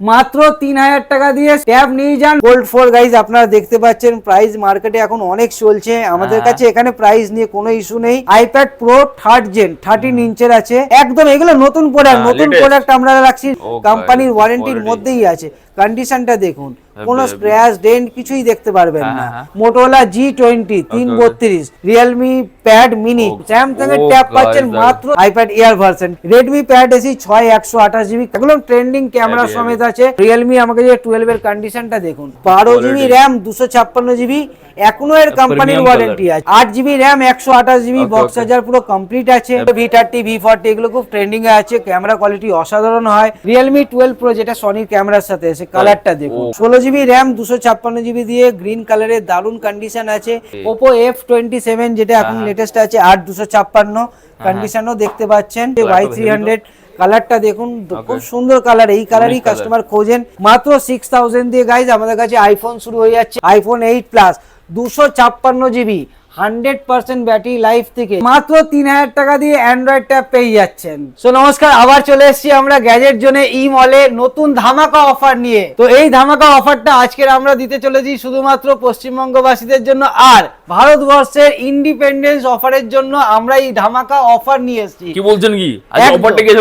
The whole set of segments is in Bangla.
মাত্র তিন হাজার টাকা দিয়ে ট্যাব নিয়ে যান গোল্ড ফোর গাইজ আপনারা দেখতে পাচ্ছেন প্রাইস মার্কেটে এখন অনেক চলছে। আমাদের হ্যাঁ। কাছে এখানে প্রাইস নিয়ে কোনো ইস্যু নেই। IPad pro third gen thirteen ইঞ্চের আছে। একদম এগুলো নতুন প্রোডাক্ট হ্যাঁ, নতুন প্রোডাক্ট আমরা রাখছি। কোম্পানির ওয়ারেন্টির মধ্যেই আছে। কন্ডিশনটা দেখুন। Heavy, কোনো. স্ক্র্যাচ ডেন্ট কিছুই দেখতে পারবেন হ্যাঁ, না। হ্যাঁ, মোটোলা জি টোয়েন্টি তিন বত্রিশ Realme pad mini Oh, Samsung এর oh, ট্যাব পাচ্ছেন মাত্র iPad air version Redmi pad SE ছয় একশো আঠাশ জিবি এগুলো ট্রেন্ডিং ক্যামেরা সমেত আছে। রিয়েলমি আমাকে যে টুয়েলভ এর কন্ডিশনটা দেখুন। বারো জিবি র্যাম দুশো ছাপ্পান্ন জিবি এখনও এর কোম্পানির ওয়ারেন্টি আছে। আট জিবি র্যাম একশো আঠাশ জিবি বক্স. চার্জার পুরো কমপ্লিট আছে। ভি থার্টি ভি ফর্টি এগুলো খুব ট্রেন্ডিং এ আছে। ক্যামেরা কোয়ালিটি অসাধারণ হয়। রিয়েলমি টুয়েলভ প্রো যেটা সনির ক্যামেরার সাথে এসে কালারটা দেখুন। ও। ষোলো জিবি র্যাম দুশো ছাপ্পান্ন জিবি দিয়ে গ্রিন কালারের দারুণ কন্ডিশন আছে। ওপো এফ টোয়েন্টি সেভেন যেটা এখন হ্যাঁ। লেটেস্ট আছে আট দুশো ছাপ্পান্ন কন্ডিশনও দেখতে পাচ্ছেন। ওয়াই থ্রি হান্ড্রেড কালারটা দেখুন খুব সুন্দর কালার এই কালারই কাস্টমার খোঁজেন। মাত্র সিক্স থাউজেন্ড দিয়ে গাইজ আমাদের কাছে আইফোন শুরু হয়ে যাচ্ছে আইফোন এইট প্লাস দুশো ছাপ্পান্ন GB hundred percent battery life থেকে মাত্র তিন হাজার টাকা দিয়ে অ্যান্ড্রয়েড ট্যাব পেয়ে যাচ্ছেন। সো নমস্কার আবার চলে এসেছি আমরা গ্যাজেট জোনে ই মলে নতুন ধামাকা অফার নিয়ে। তো এই ধামাকা অফারটা আজকের আমরা দিতে চলেছি শুধুমাত্র পশ্চিমবঙ্গবাসীদের জন্য। আর ভারতবর্ষের ইন্ডিপেন্ডেন্স অফারের জন্য আমরা এই ধামাকা অফার নিয়ে এসেছি। কি বলছেন কি? অফারটা কি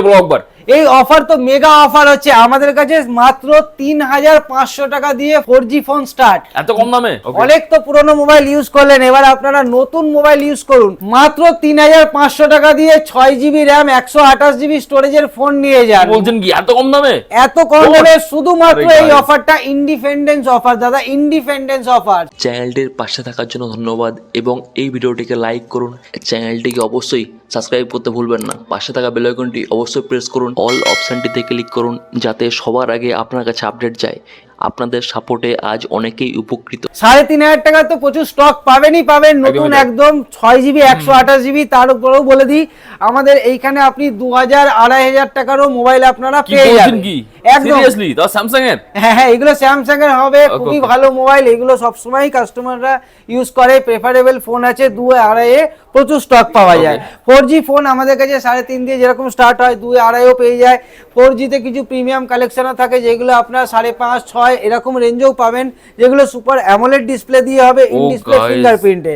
এই অফার তো মেগা অফার হচ্ছে। আমাদের কাছে মাত্র তিন হাজার পাঁচশো টাকা দিয়ে ফোর জি ফোন স্টার্ট এত কম দামে? অনেক তো পুরনো মোবাইল ইউজ করলেন। এবার আপনারা নতুন মোবাইল ইউজ করুন। মাত্র তিন হাজার পাঁচশো টাকা দিয়ে ছয় জিবি র্যাম একশো আঠাশ জিবি স্টোরেজের ফোন নিয়ে যান। বলছেন কি? এত কম দামে? এত কম Oh, দামে শুধুমাত্র এই অফারটা ইন্ডিপেন্ডেন্স অফার দাদা ইন্ডিপেন্ডেন্স অফার চ্যানেলটির পাশে থাকার জন্য ধন্যবাদ এবং এই ভিডিওটিকে লাইক করুন। চ্যানেলটিকে অবশ্যই সাবস্ক্রাইব করতে ভুলবেন না। পাশে থাকা বেলাইকনটি অবশ্যই প্রেস করুন। অল অপশানটিতে ক্লিক করুন, যাতে সবার আগে আপনার কাছে আপডেট যায়। আপনাদের সাপোর্টে আজ অনেকেই উপকৃত। সাড়ে তিন হাজার টাকা তো প্রচুর স্টক পাবেনই পাবেন। নতুন একদম ছয় জিবি একশো আঠাশ জিবি তার উপরেও বলে দিই আমাদের এইখানে আপনি দু হাজার আড়াই হাজার টাকারও মোবাইল আপনারা পেয়ে যাবেন। একদম। স্যামসাং এর হ্যাঁ হ্যাঁ এগুলো স্যামসাং এর হবে খুবই ভালো মোবাইল এগুলো সবসময় কাস্টমাররা ইউজ করে। প্রেফারেবল ফোন আছে দু আড়াইয়ে প্রচুর স্টক পাওয়া যায়। ফোর জি ফোন আমাদের কাছে সাড়ে তিন দিয়ে যেরকম স্টার্ট হয় দুই আড়াইও পেয়ে যায়। ফোর জিতে কিছু প্রিমিয়াম কালেকশনও থাকে যেগুলো আপনার সাড়ে পাঁচ ছয় এরকম রেঞ্জেও পাবেন যেগুলো সুপার অ্যামোলেড ডিসপ্লে দিয়ে হবে ইন ডিসপ্লে. ফিঙ্গারপ্রিন্টে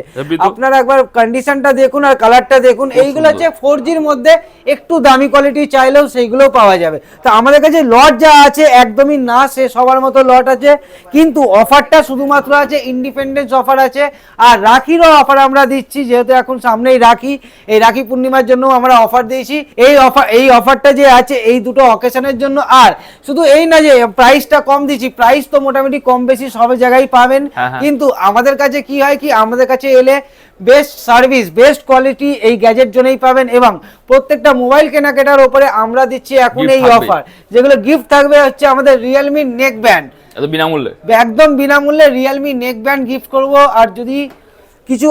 আপনারা একবার কন্ডিশনটা দেখুন আর কালারটা দেখুন এইগুলো। হচ্ছে ফোর জির মধ্যে একটু দামি কোয়ালিটি চাইলেও সেইগুলো পাওয়া যাবে তো আমাদের কাছে লট যা আছে একদমই না সে সবার মতো লট আছে কিন্তু অফারটা শুধুমাত্র আছে ইন্ডিপেন্ডেন্স অফার আছে আর রাখিরও অফার আমরা দিচ্ছি যেহেতু এখন সামনেই রাখি এই রাখি পূর্ণিমার জন্য আমরা অফার দিয়েছি এই অফার এই অফারটা যে আছে এই দুটো অকেশনের জন্য আর শুধু এই না যে প্রাইসটা কম দিচ্ছি প্রাইস তো মোটামুটি কম বেশি সব জায়গায় পাবেন। হ্যাঁ, হ্যাঁ। কিন্তু আমাদের কাছে কি হয় কি আমাদের কাছে এলে বেস্ট সার্ভিস বেস্ট কোয়ালিটি এই গ্যাজেট জন্যই পাবেন এবং প্রত্যেকটা মোবাইল কেনাকাটার উপরে আমরা দিচ্ছি এখন এই অফার যেগুলো গিফট থাকবে হচ্ছে আমাদের রিয়েলমি নেক ব্যান্ড বিনামূল্যে? একদম বিনামূল্যে রিয়েলমি নেক ব্যান্ড গিফট করব। আর যদি কিছু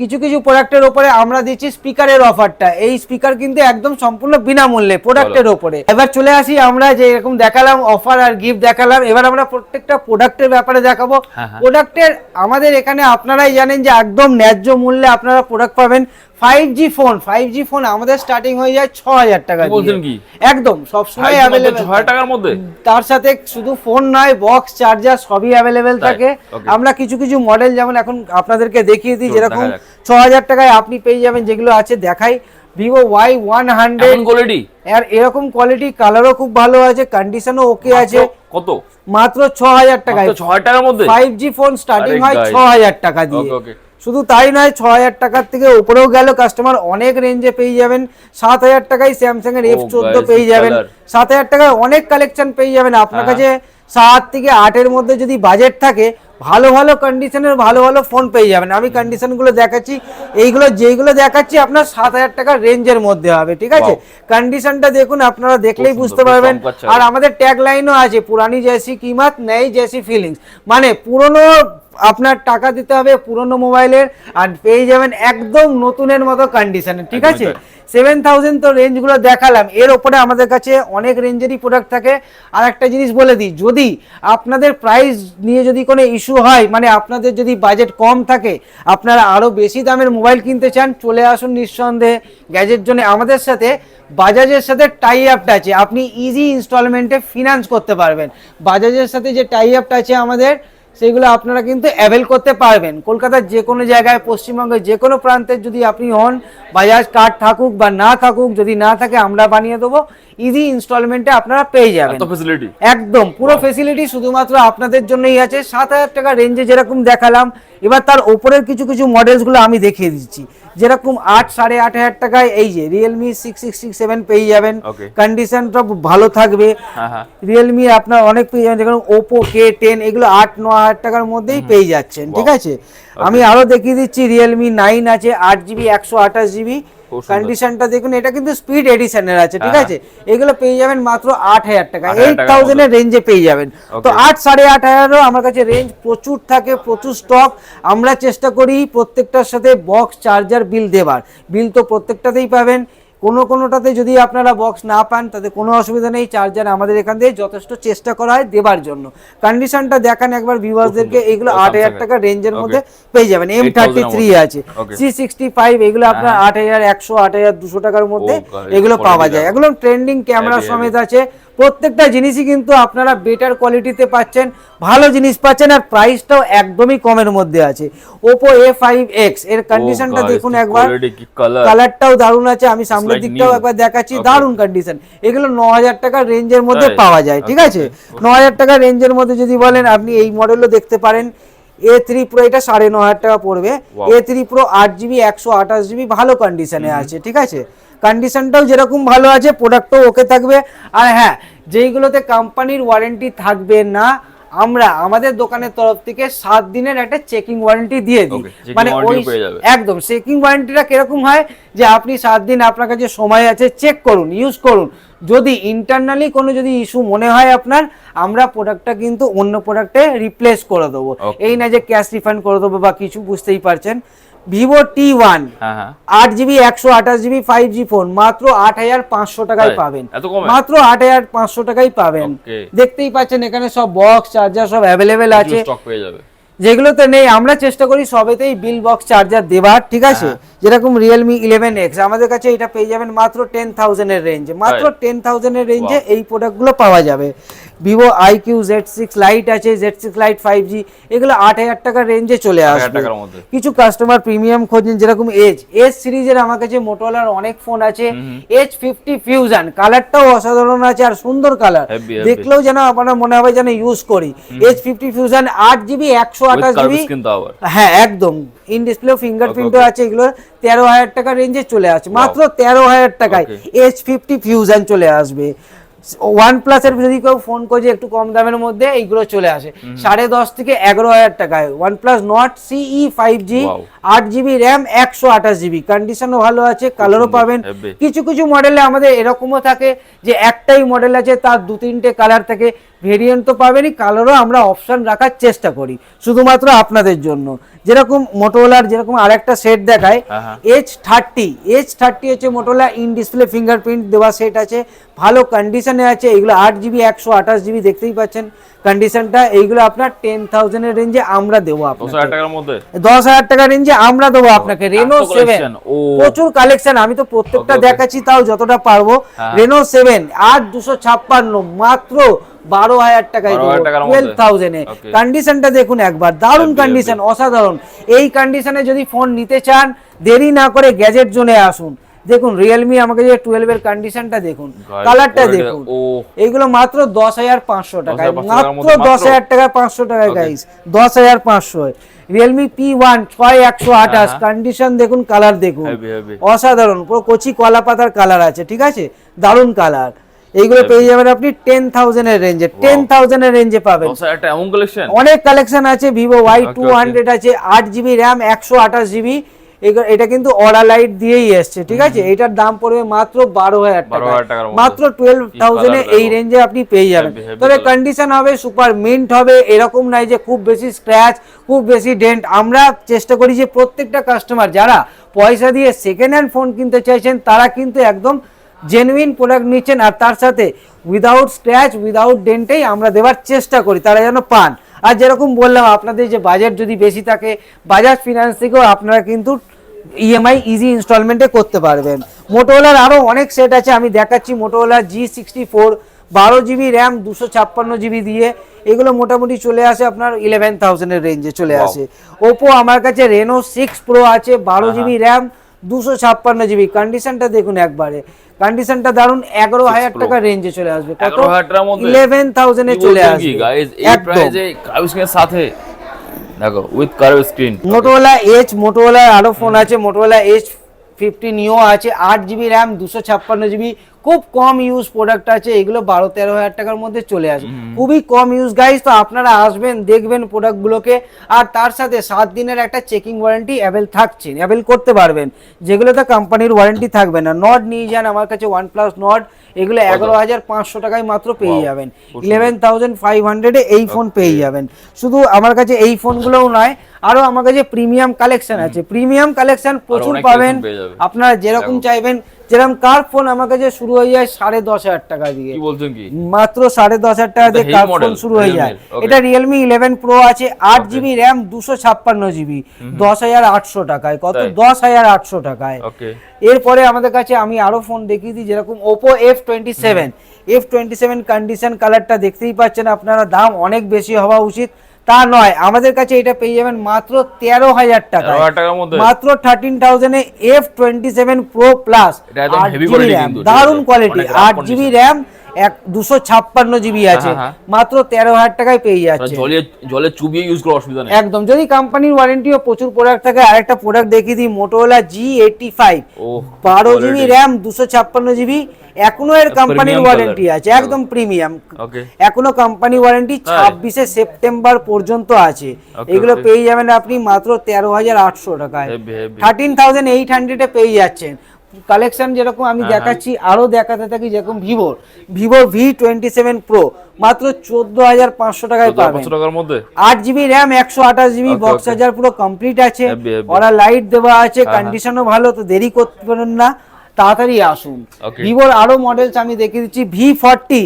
কিছু কিছু প্রোডাক্টের উপরে আমরা দিচ্ছি স্পিকারের অফারটা এই স্পিকার কিন্তু একদম সম্পূর্ণ বিনামূল্যে প্রোডাক্টের ওপরে এবার চলে আসি আমরা যে এরকম দেখালাম অফার আর গিফট দেখালাম। এবার আমরা প্রত্যেকটা প্রোডাক্টের ব্যাপারে দেখাবো। হ্যাঁ, হ্যাঁ। প্রোডাক্টের আমাদের এখানে আপনারাই জানেন যে একদম ন্যায্য মূল্যে আপনারা প্রোডাক্ট পাবেন। Five G phone five G phone আমাদের স্টার্টিং হয়ে যায় ছ হাজার টাকা বলছেন কি? একদম সবসময় 5G মাত্র অ্যাভেলেবেল 6000 টাকার মধ্যে? তার সাথে শুধু ফোন নয় বক্স চার্জার সবই অ্যাভেলেবেল থাকে। আমরা কিছু কিছু মডেল যেমন এখন আপনাদেরকে দেখিয়ে দিই যেরকম। ছ হাজার টাকায় আপনি পেয়ে যাবেন যেগুলো আছে দেখাই। Vivo Y one hundred quality আর এরকম কোয়ালিটি কালারও খুব ভালো আছে কন্ডিশনও ওকে আছে। কত? মাত্র ছ হাজার টাকায় 6000 টাকার মধ্যে? ফাইভ জি ফোন স্টার্টিং হয়. ছ হাজার টাকা দিয়ে. শুধু তাই নয় ছ হাজার টাকার থেকে উপরেও গেল কাস্টমার অনেক রেঞ্জে পেয়ে যাবেন। সাত হাজার টাকায় স্যামসাং এর Oh, এফ চোদ্দ পেয়ে যাবেন। সাত হাজার টাকায় অনেক কালেকশন পেয়ে যাবেন। আপনার হ্যাঁ। কাছে সাত থেকে আটের মধ্যে যদি বাজেট থাকে ভালো ভালো কন্ডিশনের ভালো ভালো ফোন পেয়ে যাবেন। আমি কন্ডিশনগুলো দেখাচ্ছি। এইগুলো যেইগুলো দেখাচ্ছি আপনার সাত হাজার টাকার রেঞ্জের মধ্যে হবে ঠিক আছে? কন্ডিশনটা দেখুন আপনারা দেখলেই বুঝতে পারবেন। আর আমাদের ট্যাগ লাইনও আছে পুরানি জেসি কিমাত নেই জেসি ফিলিংস মানে পুরনো আপনার টাকা দিতে হবে পুরনো মোবাইলের আর পেয়ে যাবেন একদম নতুনের মতো কন্ডিশনে ঠিক আছে? সেভেন থাউজেন্ড তো রেঞ্জগুলো দেখালাম। এর ওপরে আমাদের কাছে অনেক রেঞ্জেরই প্রোডাক্ট থাকে। আর একটা জিনিস বলে দিই যদি আপনাদের প্রাইস নিয়ে যদি কোনো ইস্যু হয় মানে আপনাদের যদি বাজেট কম থাকে আপনারা আরও বেশি দামের মোবাইল কিনতে চান চলে আসুন নিঃসন্দেহে। গ্যাজেট জন্য আমাদের সাথে বাজাজের সাথে টাই আপটা আছে। আপনি ইজি ইনস্টলমেন্টে ফিনান্স করতে পারবেন। বাজাজের সাথে যে টাই আপটা আছে আমাদের সেগুলো আপনারা কিন্তু অ্যাভেল করতে পারবেন। কলকাতার যে কোনো জায়গায় পশ্চিমবঙ্গের যে কোনো প্রান্তের যদি আপনি হন বাজাজ কার্ড থাকুক বা না থাকুক যদি না থাকে আমরা বানিয়ে দেবো। ইজি ইনস্টলমেন্টে আপনারা পেয়ে যাবেন। একদম পুরো ফেসিলিটি শুধুমাত্র আপনাদের জন্যই আছে। সাত হাজার টাকা রেঞ্জে যেরকম দেখালাম এবার তার ওপরের কিছু কিছু মডেলসগুলো আমি দেখিয়ে দিচ্ছি। যেরকম আট সাড়ে আট হাজার টাকায় এই যে Realme six six six seven পেয়ে যাবেন. কন্ডিশনটা ভালো থাকবে। হ্যাঁ হ্যাঁ। রিয়েলমি আপনার অনেক পেয়ে যাবেন। যেমন ওপো কে টেন এগুলো আট ন হাজার টাকার মধ্যেই পেয়ে যাচ্ছেন ঠিক আছে? আমি আরও দেখিয়ে দিচ্ছি রিয়েলমি নাইন আছে আট জিবি একশো আঠাশ জিবি কন্ডিশনটা দেখুন এটা কিন্তু স্পিড এডিশনের আছে ঠিক হ্যাঁ, আছে? এগুলো পেয়ে যাবেন মাত্র আট হাজার টাকা এইট টাকার থাউজেন্ডের রেঞ্জে পেয়ে যাবেন। তো আট সাড়ে আট হাজারও আমার কাছে রেঞ্জ প্রচুর থাকে প্রচুর স্টক আমরা চেষ্টা করি প্রত্যেকটার সাথে বক্স চার্জার বিল দেবার। বিল তো প্রত্যেকটাতেই পাবেন। কোনো কোনোটাতে যদি আপনারা বক্স না পান তাতে কোনো অসুবিধা নেই। চার্জার আমাদের এখান থেকে যথেষ্ট চেষ্টা করা হয় দেবার জন্য। কন্ডিশনটা দেখান একবার ভিউয়ার্সদেরকে এগুলো আট হাজার টাকা রেঞ্জের মধ্যে পেয়ে যাবেন। এম থার্টি থ্রি আছে. সি সিক্সটি ফাইভ এগুলো আপনার আট হাজার একশো আট হাজার দুশো টাকার মধ্যে এগুলো পাওয়া যায়। এগুলো ট্রেন্ডিং ক্যামেরা সমেত আছে। প্রত্যেকটা জিনিসই কিন্তু আপনারা বেটার কোয়ালিটিতে পাচ্ছেন ভালো জিনিস পাচ্ছেন আর প্রাইসটাও একদমই কমের মধ্যে আছে। ওপো এ ফাইভ এক্সের কন্ডিশনটা দেখুন একবার। কালারটাও দারুণ আছে আমি সামনের দিকটাও একবার দেখাচ্ছি. দারুণ কন্ডিশন এগুলো ন হাজার টাকার রেঞ্জের মধ্যে পাওয়া যায় ঠিক আছে? ন হাজার টাকার রেঞ্জের মধ্যে যদি বলেন আপনি এই মডেলও দেখতে পারেন। এ থ্রি প্রো এটা সাড়ে ন হাজার টাকা পড়বে। এ থ্রি প্রো আট জিবি একশো আঠাশ জিবি ভালো কন্ডিশনে আছে ঠিক আছে? কন্ডিশনটাও যেরকম ভালো আছে প্রোডাক্টও ওকে থাকবে। আর হ্যাঁ যেইগুলোতে কোম্পানির ওয়ারেন্টি থাকবে না আমরা আমাদের দোকানের তরফ থেকে সাত দিনের একটা চেকিং ওয়ারেন্টি দিয়ে দিই। মানে ওই। একদম চেকিং ওয়ারেন্টিটা কীরকম হয় যে আপনি সাত দিন আপনার কাছে সময় আছে চেক করুন ইউজ করুন। যদি ইন্টারনালি কোনো যদি ইস্যু মনে হয় আপনার আমরা প্রোডাক্টটা কিন্তু অন্য প্রোডাক্টে রিপ্লেস করে দেবো। এই না যে ক্যাশ রিফান্ড করে দেবো বা কিছু বুঝতেই পারছেন। ভিভো টি ওয়ান আট জিবি একশো আঠাশ জিবি ফাইভ জি ফোন মাত্র আট হাজার পাঁচশো টাকায় পাবেন। মাত্র আট হাজার পাঁচশো টাকায় পাবেন। দেখতেই পাচ্ছেন এখানে সব বক্স চার্জার সব অ্যাভেলেবেল আছে। যেগুলো তো যেগুলোতে নেই আমরা চেষ্টা করি সবেতেই বিল বক্স চার্জার দেবার ঠিক আছে? হ্যাঁ। যেরকম রিয়েলমি ইলেভেন এক্স আমাদের কাছে এটা পেয়ে যাবেন মাত্র টেন থাউজেন্ডের রেঞ্জে মাত্র টেন থাউজেন্ডের রেঞ্জে. এই প্রোডাক্টগুলো পাওয়া যাবে। Vivo iQOO Z six lite আছে Z six lite five G এগুলো আট হাজার টাকার রেঞ্জে চলে আসবে। কিছু কাস্টমার প্রিমিয়াম খোঁজেন যেরকম এজ এজ সিরিজের আমার কাছে মোটোলার অনেক ফোন আছে। এজ ফিফটি ফিউজান কালারটাও অসাধারণ আছে আর সুন্দর কালার. দেখলেও যেন আপনার মনে হবে যেন ইউজ করি। এজ ফিফটি ফিউজান আট জিবি একশো আঠাশ জিবি হ্যাঁ একদম। ইন ডিসপ্লে ফিঙ্গারপ্রিন্টও. আছে এগুলো তেরো হাজার টাকা রেঞ্জে চলে আসে মাত্র তেরো হাজার টাকায় এইচ ফিফটি ফিউজান চলে আসবে। ওয়ান প্লাসের যদি কেউ ফোন করছে একটু কম দামের মধ্যে এইগুলো চলে আসে। সাড়ে দশ থেকে এগারো হাজার টাকায়। OnePlus Nord CE five G আট জিবি র্যাম একশো আঠাশ জিবি কন্ডিশনও ভালো আছে কালারও পাবেন। কিছু কিছু মডেলে আমাদের এরকমও থাকে যে একটাই মডেল আছে তার দু তিনটে কালার থাকে। ভেরিয়েন্ট তো পাবেনই কালারও আমরা অপশন রাখার চেষ্টা করি শুধুমাত্র আপনাদের জন্য যেরকম মোটোলার যেরকম আরেকটা সেট দেখায় হ্যাঁ, হ্যাঁ। এইচ থার্টি এইচ থার্টি হচ্ছে মোটোলা ইন ডিসপ্লে ফিঙ্গারপ্রিন্ট দেওয়া সেট আছে ভালো কন্ডিশনে আছে এগুলো আট জিবি একশো আঠাশ জিবি দেখতেই পাচ্ছেন কন্ডিশনটা এইগুলো আপনার টেন থাউজেন্ডের রেঞ্জে আমরা দেবো দশ আপনাকে হাজার টাকার দশ হাজার টাকা রেঞ্জে আমরা দেবো আপনাকে রেনো সেভেন প্রচুর কালেকশন আমি তো প্রত্যেকটা. দেখাচ্ছি তাও যতটা পারব হ্যাঁ। রেনো সেভেন আট দুশো ছাপ্পান্ন মাত্র বারো হাজার টাকায় 12,000 টুয়েলভ থাউজেন্ডে কন্ডিশনটা দেখুন একবার দারুণ কন্ডিশন অসাধারণ। এই কন্ডিশনে যদি ফোন নিতে চান দেরি না করে গ্যাজেট জোনে আসুন। দেখুন রিয়েলমি আমাকে যে টুয়েলভ এর কন্ডিশনটা দেখুন কালারটা দেখুন। এইগুলো মাত্র দশ হাজার পাঁচশো টাকায় মাত্র দশ হাজার টাকা পাঁচশো টাকায় গাইস দশ হাজার পাঁচশো। রিয়েলমি পি ওয়ান ছয় একশো আঠাশ। কন্ডিশন দেখুন কালার দেখুন. অসাধারণ। পুরো কচি কলা পাতার কালার আছে ঠিক আছে? দারুণ কালার এইগুলো পেয়ে যাবেন আপনি টেন থাউজেন্ডের রেঞ্জে টেন থাউজেন্ডের রেঞ্জে পাবেন। কালেকশন অনেক কালেকশন আছে ভিভো ওয়াই টু হান্ড্রেড আছে আট জিবি র্যাম একশো আঠাশ জিবি এটা কিন্তু অরা লাইট দিয়েই এসছে ঠিক আছে? এটার দাম পড়বে মাত্র বারো হাজার টাকা। 12,000 টাকার মধ্যে। মাত্র টুয়েলভ থাউজেন্ডে এই রেঞ্জে আপনি পেয়ে যাবেন। তবে কন্ডিশন হবে সুপার মিন্ট হবে এরকম নাই যে খুব বেশি স্ক্র্যাচ খুব বেশি ডেন্ট আমরা চেষ্টা করি যে প্রত্যেকটা কাস্টমার যারা পয়সা দিয়ে সেকেন্ড হ্যান্ড ফোন কিনতে চাইছেন তারা কিন্তু একদম জেনুইন প্রোডাক্ট নিচ্ছেন আর তার সাথে উইদাউট স্ক্র্যাচ উইদাউট ডেন্টেই আমরা দেওয়ার চেষ্টা করি তারা যেন পান। আর যেরকম বললাম আপনাদের যে বাজেট যদি বেশি থাকে বাজাজ ফিনান্স থেকেও আপনারা কিন্তু ইএমআই ইজি ইনস্টলমেন্টে করতে পারবেন। মোটোওয়ালার আরও অনেক সেট আছে আমি দেখাচ্ছি মোটোওয়ালা জি সিক্সটি ফোর বারো জিবি র্যাম দুশো ছাপ্পান্ন জিবি দিয়ে। এগুলো মোটামুটি চলে আসে আপনার ইলেভেন থাউজেন্ডের রেঞ্জে চলে আসে। ওপো আমার কাছে রেনো সিক্স প্রো আছে বারো জিবি র্যাম দুশো ছাপ্পান্ন জিবি। কন্ডিশনটা দেখুন একবারে। কন্ডিশনটা দারুণ এগারো হাজার। টাকা রেঞ্জে চলে আসবে। কত? 11,000 টাকার মধ্যে? ইলেভেন থাউজেন্ডে চলে আসবে। সাথে দেখো with curve screen Motorola H Motorola আরও ফোন আছে মোটোওয়ালা এইচ ফিফটি নিও আছে আট জিবি র্যাম দুশো ছাপ্পান্ন জিবি খুব কম ইউজ প্রোডাক্ট আছে এগুলো বারো তেরো হাজার টাকার মধ্যে চলে আসবে। খুবই কম ইউজ গাইজ তো আপনারা আসবেন দেখবেন প্রোডাক্টগুলোকে আর তার সাথে সাত দিনের একটা চেকিং ওয়ারেন্টি অ্যাভেল থাকছে অ্যাভেল করতে পারবেন। যেগুলোতে কোম্পানির ওয়ারেন্টি থাকবে না। নট নিয়ে যান আমার কাছে ওয়ান প্লাস নট এগুলো এগারো হাজার পাঁচশো টাকায় মাত্র পেয়ে যাবেন। ইলেভেন থাউজেন্ড ফাইভ হান্ড্রেডে এই ফোন পেয়ে যাবেন। শুধু আমার কাছে এই ফোনগুলোও নয় আরও আমার কাছে প্রিমিয়াম কালেকশন আছে। প্রিমিয়াম কালেকশন প্রচুর পাবেন। আপনারা যেরকম চাইবেন যেরকম কার ফোন আমার কাছে শুরু হয়ে যায় সাড়ে দশ হাজার টাকা দিয়ে। বলছেন কি? মাত্র সাড়ে দশ হাজার টাকা দিয়ে কার ফোন শুরু হয়ে যায়। এটা রিয়েলমি ইলেভেন প্রো আছে আট জিবি র্যাম দুশো ছাপ্পান্ন জিবি দশ হাজার আটশো টাকায়। কত? দশ হাজার আটশো টাকায়। এরপরে আমাদের কাছে আমি আরও ফোন দেখিয়ে দিই যেরকম Oppo F twenty seven F twenty seven condition কালারটা দেখতেই পাচ্ছেন আপনারা দাম অনেক বেশি হওয়া উচিত। তা নয় আমাদের কাছে এটা পেয়ে যাবেন মাত্র তেরো হাজার টাকা 13,000 টাকার মধ্যে? মাত্র thirteen থাউজেন্ডে F twenty seven pro plus দারুণ কোয়ালিটি আট জিবি র্যাম এক দুশো ছাপ্পান্ন জিবি আছে। হ্যাঁ, হ্যাঁ। মাত্র তেরো হাজার টাকায় পেয়ে যাচ্ছে। জলে জলে চুবিয়ে ইউজ করার অসুবিধা নেই। একদম। যদি কোম্পানির ওয়ারেন্টিও প্রচুর প্রোডাক্ট থাকে আরেকটা প্রোডাক্ট দেখিয়ে দিই মোটোলা জি এইটটি ফাইভ বারো। জিবি র্যাম দুশো ছাপ্পান্ন জিবি এখনও এর কোম্পানির ওয়ারেন্টি আছে একদম প্রিমিয়াম এখনও কোম্পানি ওয়ারেন্টি ছাব্বিশে সেপ্টেম্বর পর্যন্ত আছে। এগুলো পেয়ে যাবেন আপনি মাত্র তেরো হাজার আটশো টাকায়। থার্টিন থাউজেন্ড এইট হান্ড্রেডে পেয়ে যাচ্ছেন। কালেকশন যেরকম আমি হ্যাঁ, দেখাচ্ছি আরও দেখাতে থাকি যেরকম ভিভোর Vivo V twenty seven pro মাত্র চোদ্দ হাজার পাঁচশো টাকায় পাবেন। টাকার মধ্যে? আট জিবি র্যাম একশো আঠাশ জিবি বক্স. চার্জার পুরো কমপ্লিট আছে. ওরা লাইট দেওয়া আছে হ্যাঁ, কন্ডিশনও ভালো তো দেরি করতে পারেন না তাড়াতাড়ি আসুন। ভিভোর আরও মডেলস আমি দেখিয়ে দিচ্ছি V forty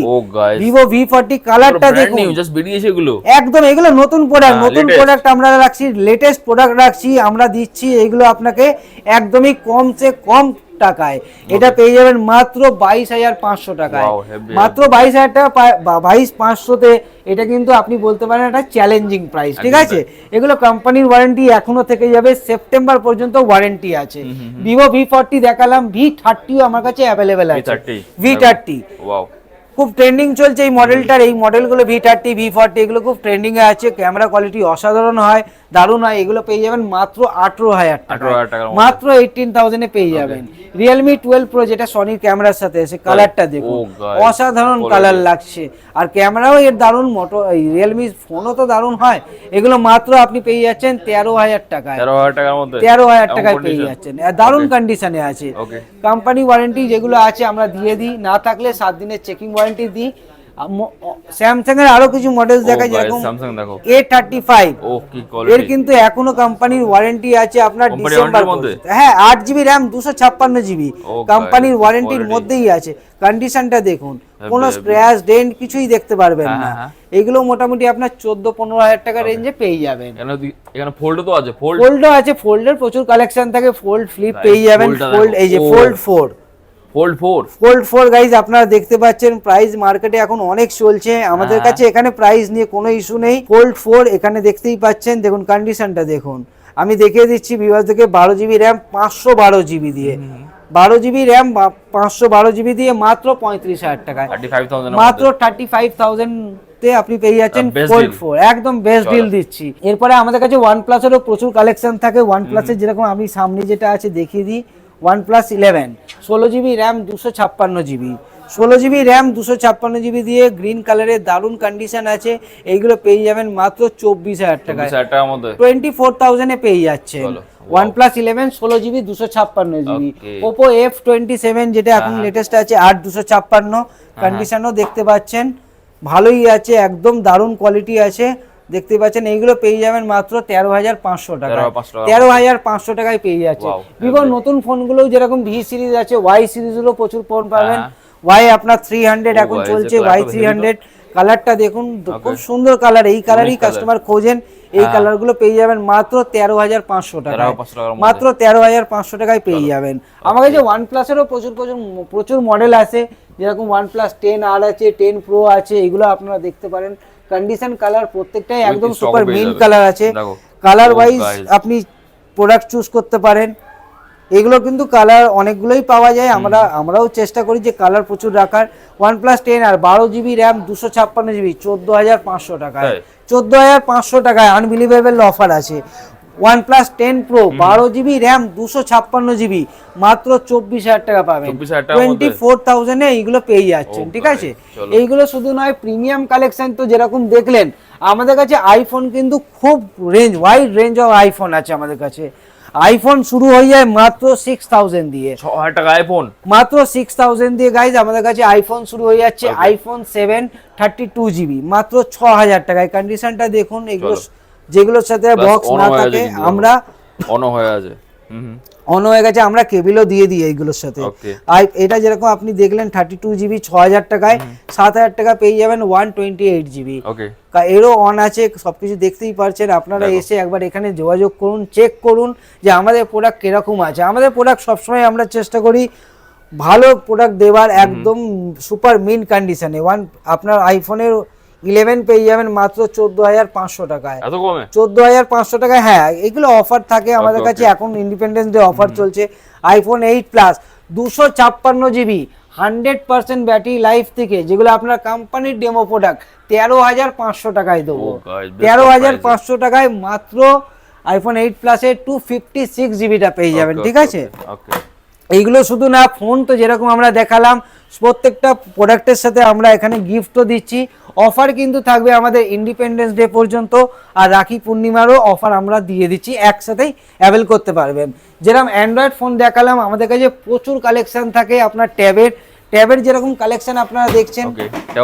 Vivo V forty কালারটা দেখুন। জাস্ট বেরিয়েছে এগুলো। একদম এগুলো নতুন প্রোডাক্ট হ্যাঁ, নতুন প্রোডাক্ট আমরা রাখছি লেটেস্ট প্রোডাক্ট রাখছি আমরা দিচ্ছি এগুলো আপনাকে একদমই কম সে কম টাকায়। এটা পেয়ে যাবেন মাত্র বাইশ হাজার পাঁচশো টাকায়। মাত্র বাইশ হাজার টাকা বাইশ পাঁচশোতে এটা কিন্তু আপনি বলতে পারেন একটা চ্যালেঞ্জিং প্রাইস ঠিক আছে? এগুলো কোম্পানির ওয়ারেন্টি এখনও থেকে যাবে সেপ্টেম্বর পর্যন্ত ওয়ারেন্টি আছে। ভিভো ভি ফর্টি দেখালাম ভি থার্টিও আমার কাছে অ্যাভেলেবেল আছে। ভি থার্টি খুব ট্রেন্ডিং চলছে এই মডেলটার এই মডেলগুলো ভি থার্টি ভি ফর্টি এগুলো খুব ট্রেন্ডিং এ আছে। ক্যামেরা কোয়ালিটি অসাধারণ হয় দারুণ হয়। এগুলো পেয়ে যাবেন মাত্র আঠেরো হাজার টাকা। 18,000 টাকার মধ্যে। মাত্র এইটিন থাউজেন্ডে পেয়ে যাবেন। রিয়েলমি টুয়েলভ প্রো যেটা সনির ক্যামেরার সাথে এসে কালারটা দেখুন। Oh, অসাধারণ কালার লাগছে। আর ক্যামেরাও এর দারুণ মোটো রিয়েলমি ফোনও তো দারুণ হয়। এগুলো মাত্র আপনি পেয়ে যাচ্ছেন তেরো হাজার টাকায়। তেরো হাজার টাকায় পেয়ে যাচ্ছেন। দারুণ কন্ডিশনে আছে. কোম্পানি ওয়ারেন্টি যেগুলো আছে আমরা দিয়ে দিই। না থাকলে সাত দিনের চেকিং ওয়ারেন্টি দিই। স্যামসাং এর আরও কিছু মডেল দেখা যেরকম Samsung দেখো। এ থার্টি ফাইভ ও কি এর কিন্তু এখনও কোম্পানির ওয়ারেন্টি আছে আপনার ডিসেম্বর। হ্যাঁ আট জিবি র্যাম দুশো ছাপ্পান্ন জিবি কোম্পানির ওয়ারেন্টির মধ্যেই আছে। কন্ডিশনটা দেখুন Heavy, কোনো স্ক্র্যাচ ডেন্ট কিছুই দেখতে পারবেন হ্যাঁ, না। হ্যাঁ, এগুলো মোটামুটি আপনার চোদ্দ পনেরো হাজার টাকা রেঞ্জে পেয়ে যাবেন। এখানে ফোল্ড তো আছে ফোল্ড ফোল্ডও আছে ফোল্ডের প্রচুর কালেকশন থাকে ফোল্ড ফ্লিপ পেয়ে যাবেন ফোল্ড এই যে. Fold four fold four fold four guys আপনারা দেখতে পাচ্ছেন প্রাইস মার্কেটে এখন অনেক চলছে। আমাদের হ্যাঁ। কাছে এখানে প্রাইস নিয়ে কোনো ইস্যু নেই। ফোল্ড ফোর এখানে দেখতেই পাচ্ছেন দেখুন কন্ডিশনটা দেখুন। আমি দেখিয়ে দিচ্ছি বিভাগ থেকে বারো জিবি র্যাম পাঁচশো বারো জিবি দিয়ে। বারো জিবি র্যাম পাঁচশো বারো জিবি দিয়ে মাত্র পঁয়ত্রিশ হাজার টাকায়। থাউজেন্ড মাত্র থার্টি ফাইভ থাউজেন্ড আপনি পেয়ে যাচ্ছেন ফোল্ড ফোর একদম বেস্ট। ডিল দিচ্ছি। এরপরে আমাদের কাছে ওয়ান প্লাসেরও প্রচুর কালেকশন থাকে। ওয়ান প্লাসের যেরকম আমি সামনে যেটা আছে দেখিয়ে দিই। ওয়ান প্লাস ইলেভেন ষোলো জিবি র্যাম দুশো ছাপ্পান্ন জিবি ষোলো জিবি র্যাম দুশো ছাপ্পান্ন জিবি দিয়ে গ্রিন কালারের দারুণ কন্ডিশন আছে। এইগুলো পেয়ে যাবেন মাত্র চব্বিশ হাজার টাকা টোয়েন্টি ফোর থাউজেন্ডে পেয়ে যাচ্ছেন। চলো, ওয়ান প্লাস ইলেভেন ষোলো জিবি দুশো ছাপ্পান্ন GB Oppo F twenty seven যেটা এখন হ্যাঁ। লেটেস্ট আছে আট দুশো ছাপ্পান্ন। কন্ডিশনও দেখতে পাচ্ছেন। ভালোই আছে একদম দারুণ কোয়ালিটি আছে। দেখতে পাচ্ছেন এইগুলো পেয়ে যাবেন মাত্র তেরো হাজার পাঁচশো টাকা। তেরো হাজার পাঁচশো টাকায় পেয়ে যাচ্ছে। ভিভোর নতুন ফোনগুলোও যেরকম ভি সিরিজ আছে ওয়াই সিরিজগুলো প্রচুর ফোন পাবেন। হ্যাঁ। ওয়াই আপনার থ্রি হান্ড্রেড Oh, এখন চলছে ওয়াই থ্রি হান্ড্রেড কালারটা দেখুন খুব সুন্দর কালার এই কালারই কাস্টমার খোঁজেন এই হ্যাঁ। কালারগুলো পেয়ে যাবেন মাত্র তেরো হাজার পাঁচশো টাকা 13,500 টাকার মধ্যে। মাত্র তেরো হাজার পাঁচশো টাকায় পেয়ে যাবেন। আমার কাছে ওয়ান প্লাসেরও প্রচুর প্রচুর প্রচুর মডেল আছে যেরকম ওয়ান প্লাস টেন আর আছে টেন প্রো আছে এগুলো আপনারা দেখতে পারেন। কন্ডিশন কালার প্রত্যেকটাই একদম সুপার মেন কালার আছে। কালার ওয়াইজ আপনি প্রোডাক্ট চুজ করতে পারেন। এগুলো কিন্তু কালার অনেকগুলোই পাওয়া যায়। আমরা আমরাও চেষ্টা করি যে কালার প্রচুর রাখার। ওয়ান প্লাস টেন আর বারো জিবি র্যাম দুশো ছাপ্পান্ন জিবি চোদ্দ হাজার পাঁচশো টাকায়। চোদ্দ হাজার পাঁচশো টাকায় আনবিলিভেবল অফার আছে। প্লাস টেন প্রো বারো জিবি র্যাম দুশো ছাপ্পান্ন জিবি মাত্র চব্বিশ হাজার টাকা পাবেন। 24,000 টোয়েন্টি ফোর থাউজেন্ডে এইগুলো পেয়ে যাচ্ছেন ঠিক আছে? এইগুলো শুধু নয় প্রিমিয়াম কালেকশন তো যেরকম দেখলেন আমাদের কাছে আইফোন কিন্তু খুব range wide range of iPhone আছে আমাদের কাছে। আইফোন শুরু হয়ে যায় মাত্র সিক্স থাউজেন্ড দিয়ে। ছ হাজার টাকা আইফোন মাত্র সিক্স থাউজেন্ড দিয়ে গাইজ আমাদের কাছে আইফোন শুরু হয়ে যাচ্ছে iPhone seven thirty two GB মাত্র ছ হাজার টাকায়। কন্ডিশনটা দেখুন এগুলো। যেগুলোর সাথে বক্স না থাকে আমরা অন হয়ে আছে অন হয়ে গেছে আমরা কেবিলও দিয়ে দিই এইগুলোর সাথে। আর এটা যেরকম আপনি দেখলেন থার্টি টু জিবি ছ হাজার টাকায় সাত হাজার টাকা পেয়ে যাবেন one twenty eight GB okay এরও অন আছে সবকিছু দেখতেই পারছেন। আপনারা এসে একবার এখানে যোগাযোগ করুন চেক করুন যে আমাদের প্রোডাক্ট কীরকম আছে। আমাদের প্রোডাক্ট সবসময় আমরা চেষ্টা করি ভালো প্রোডাক্ট দেওয়ার একদম সুপার মিন কন্ডিশনে ওয়ান আপনার আইফোনের ইলেভেন পেয়ে যাবেন মাত্র চোদ্দ হাজার পাঁচশো টাকায়। চোদ্দ হাজার পাঁচশো টাকায় হ্যাঁ এগুলো অফার থাকে আমাদের কাছে এখন ইন্ডিপেন্ডেন্স ডে অফার চলছে আইফোন এইট প্লাস দুশো ছাপ্পান্ন GB hundred percent battery life থেকে যেগুলো আপনার কোম্পানির ডেমো প্রোডাক্ট তেরো হাজার পাঁচশো টাকায় দেবো। Oh, তেরো হাজার পাঁচশো টাকায় মাত্র আইফোন এইট প্লাসে টু ফিফটি সিক্স জিবিটা পেয়ে যাবেন ঠিক আছে? এইগুলো শুধু না ফোন তো যেরকম আমরা দেখালাম প্রত্যেকটা প্রোডাক্টের সাথে আমরা এখানে গিফটও দিচ্ছি। অফার কিন্তু থাকবে আমাদের ইন্ডিপেন্ডেন্স ডে পর্যন্ত আর রাখি পূর্ণিমারও অফার আমরা দিয়ে দিচ্ছি একসাথেই অ্যাভেল করতে পারবেন। যেরকম অ্যান্ড্রয়েড ফোন দেখালাম আমাদের কাছে প্রচুর কালেকশন থাকে আপনার ট্যাবের ট্যাবের যেরকম কালেকশন আপনারা দেখছেন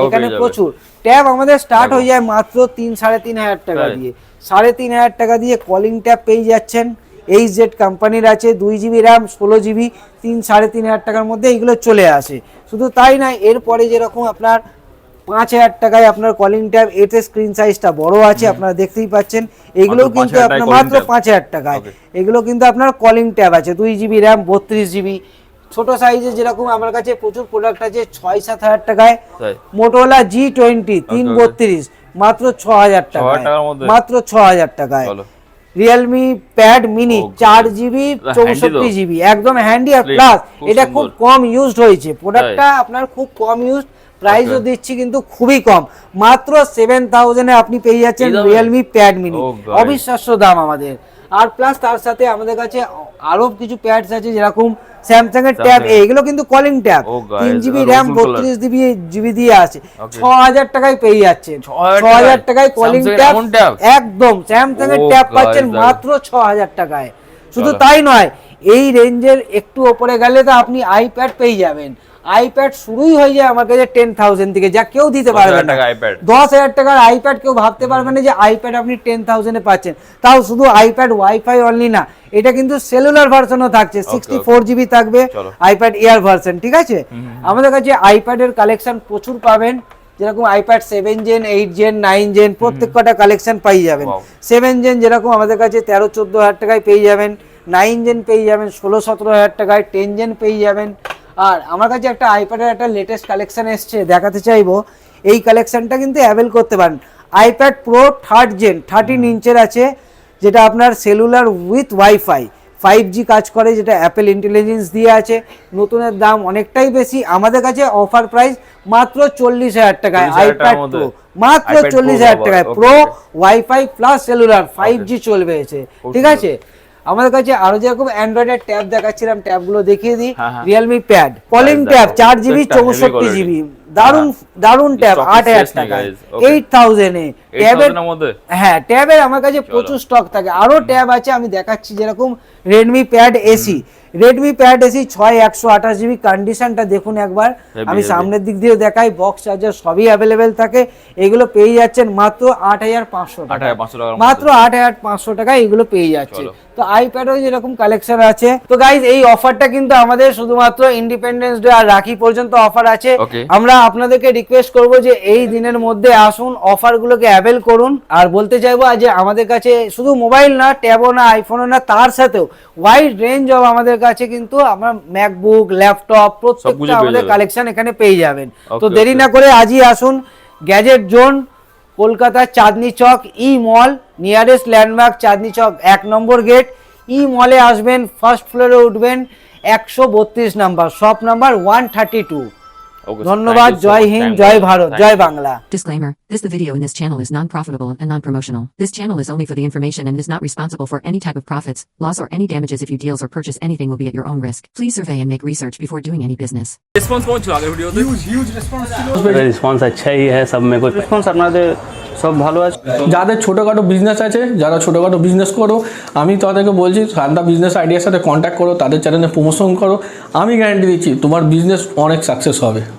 এখানে প্রচুর। ট্যাব আমাদের স্টার্ট হয়ে যায় মাত্র তিন সাড়ে তিন হাজার টাকা দিয়ে। সাড়ে তিন হাজার টাকা দিয়ে কলিং ট্যাব পেয়ে যাচ্ছেন। এইচ জেড কোম্পানির আছে দুই জিবি র্যাম ষোলো জিবি তিন সাড়ে তিন হাজার টাকার মধ্যে এইগুলো চলে আসে। শুধু তাই নয় এরপরে যেরকম আপনার পাঁচ হাজার টাকায় আপনার কলিং ট্যাব এতে স্ক্রিন সাইজটা বড় আছে আপনারা দেখতেই পাচ্ছেন। এগুলোও কিন্তু আপনার মাত্র পাঁচ হাজার টাকায়। এগুলো কিন্তু আপনার কলিং ট্যাব আছে দুই জিবি র্যাম বত্রিশ জিবি ছোট সাইজে যেরকম আমার কাছে প্রচুর প্রোডাক্ট আছে ছয় সাত হাজার টাকায়। মোটোলা জি টোয়েন্টি তিন বত্রিশ মাত্র ছ হাজার টাকায়। মধ্যে? মাত্র ছ হাজার টাকায়। রিয়েলমি প্যাড মিনি চার জিবি চৌষট্টি জিবি একদম হ্যান্ডি আর প্লাস এটা খুব কম ইউজড হয়েছে। প্রোডাক্টটা আপনার খুব কম ইউজ প্রাইসও. দিচ্ছি কিন্তু খুবই কম। মাত্র সেভেন থাউজেন্ডে আপনি পেয়ে যাচ্ছেন রিয়েলমি প্যাড মিনি অবিশ্বাস্য দাম আমাদের। আর প্লাস তার সাথে আমাদের কাছে আরও কিছু প্যাডস আছে যেরকম স্যামসাং এর ট্যাব। এগুলো কিন্তু কলিং ট্যাব Oh, তিন জিবি র্যাম বত্রিশ জিবি জিবি দিয়ে আছে। ছ হাজার টাকায় পেয়ে যাচ্ছে। ছ হাজার টাকায়? কলিং ট্যাব একদম। স্যামসাং এর Oh, ট্যাব পাচ্ছেন মাত্র ছ হাজার টাকায়। শুধু তাই নয় এই রেঞ্জের একটু ওপরে গেলে তো আপনি আইপ্যাড পেয়ে যাবেন। আইপ্যাড শুরুই হয়ে যায় আমার কাছে টেন থাউজেন্ড থেকে যা কেউ দিতে পারবে না। দশ হাজার টাকার আইপ্যাড কেউ ভাবতে পারবে না যে আইপ্যাড আপনি টেন থাউজেন্ডে পাচ্ছেন। তাও শুধু আইপ্যাড ওয়াইফাই অনলি না এটা কিন্তু সেলুলার ভার্সনও থাকছে সিক্সটি ফোর জিবি থাকবে আইপ্যাড এয়ার ভার্সন ঠিক আছে? আমাদের কাছে আইপ্যাডের কালেকশন প্রচুর পাবেন। যেরকম iPad seven gen eight gen nine gen প্রত্যেক কটা কালেকশন পাই যাবেন। সেভেন জেন যেরকম আমাদের কাছে তেরো চোদ্দ হাজার টাকায় পেয়ে যাবেন নাইন জেন পেয়ে যাবেন ষোলো সতেরো হাজার টাকায় টেন জেন পেয়ে যাবেন। আর আমার কাছে একটা আইপ্যাডের একটা লেটেস্ট কালেকশন এসছে দেখাতে চাইব। এই কালেকশনটা কিন্তু অ্যাভেল করতে পারেন। IPad pro third gen thirteen ইঞ্চের আছে যেটা আপনার cellular with WiFi five G কাজ করে যেটা অ্যাপেল ইন্টেলিজেন্স দিয়ে আছে। নতুনের দাম অনেকটাই বেশি আমাদের কাছে অফার প্রাইস মাত্র চল্লিশ হাজার টাকায় 40,000 টাকার আইপ্যাড প্রো মাত্র চল্লিশ হাজার টাকায় pro WiFi plus cellular five G চলবে ঠিক আছে? আমাদের কাছে আরও যেরকম অ্যান্ড্রয়েডের ট্যাব দেখাচ্ছিলাম ট্যাবগুলো দেখিয়ে দিই। রিয়েলমি প্যাড কলিং ট্যাব চার জিবি চৌষট্টি জিবি দারুণ দারুণ ট্যাব আট হাজার টাকা। এইট থাউজেন্ডে ট্যাবের 8000 এর মধ্যে? হ্যাঁ ট্যাবের আমার কাছে প্রচুর স্টক থাকে। আরও ট্যাব আছে আমি দেখাচ্ছি যেরকম Redmi pad SE Redmi pad SE ছয় একশো আঠাশ জিবি কন্ডিশনটা দেখুন একবার। আমি সামনের দিক দিয়ে দেখাই বক্স চার্জার সবই অ্যাভেলেবেল থাকে। এগুলো পেয়ে যাচ্ছেন মাত্র আট হাজার পাঁচশো টাকার মাত্র আট হাজার পাঁচশো টাকা এগুলো পেয়ে যাচ্ছে। তো আইপ্যাডও যেরকম কালেকশন আছে। তো গাইজ এই অফারটা কিন্তু আমাদের শুধুমাত্র ইন্ডিপেন্ডেন্স ডে আর রাখি পর্যন্ত অফার আছে। আমরা আপনাদেরকে রিকোয়েস্ট করব যে এই দিনের মধ্যে আসুন অফারগুলোকে অ্যাভেল করুন। আর বলতে চাইব যে আমাদের কাছে শুধু মোবাইল না ট্যাবও না আইফোনও না তার সাথেও ওয়াইড রেঞ্জ অব আমাদের কাছে কিন্তু আমরা ম্যাকবুক ল্যাপটপ প্রত্যেকটা আমাদের কালেকশন এখানে পেয়ে যাবেন। তো দেরি না করে আজই আসুন Gadget Zone Kolkata Chandni Chowk E mall nearest landmark Chandni Chowk এক নম্বর গেট ই মলে আসবেন ফার্স্ট ফ্লোরে উঠবেন একশো বত্রিশ number shop number one thirty two ধন্যবাদ জয় হিন্দ জয় ভারত জয় Bangla. This the video in this channel is non profitable and non promotional. This channel is only for the information and is not responsible for any type of profits, loss, or any damages if you deals or purchase anything will be at your own risk. Please survey and make research before doing any business. Response কেমন ছিল আগের ভিডিওতে রেসপন্স আচ্ছাই হ্যাঁ সব মেরে রেসপন্স আপনাদের সব ভালো আছে যাদের ছোটোখাটো বিজনেস আছে যারা ছোটোখাটো বিজনেস করো আমি তাদেরকে বলছি সারদা বিজনেস আইডিয়ার সাথে কন্ট্যাক্ট করো তাদের চ্যানেলে প্রমোশন করো আমি গ্যারান্টি দিচ্ছি তোমার বিজনেস অনেক সাকসেস হবে ঠিক